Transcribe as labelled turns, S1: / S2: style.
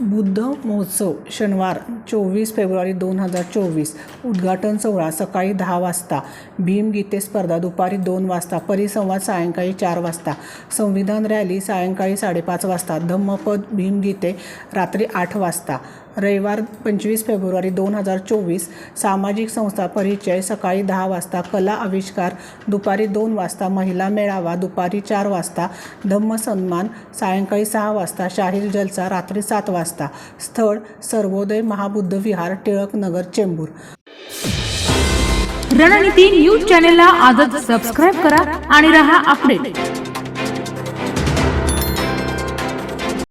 S1: बुद्ध महोत्सव शनिवार चोवीस फेब्रुवारी दोन हजार चोवीस. उद्घाटन सोहळा सकाळी दहा वाजता. भीमगीते स्पर्धा दुपारी दोन वाजता. परिसंवाद सायंकाळी चार वाजता. संविधान रॅली सायंकाळी साडेपाच वाजता. धम्मपद भीमगीते रात्री आठ वाजता. रविवार पंचवीस फेब्रुवारी दोन हजार चोवीस सामाजिक संस्था परिचय सकाळी दहा वाजता कला आविष्कार दुपारी दोन वाजता महिला मेळावा दुपारी चार वाजता धम्म सन्मान सायंकाळी सहा वाजता शाहीर जलसा रात्री सात वाजता स्थळ सर्वोदय महाबुद्ध विहार टिळक नगर चेंबूर.
S2: रणनीती न्यूज चॅनेलला आजच सबस्क्राईब करा आणि रहा अपडेट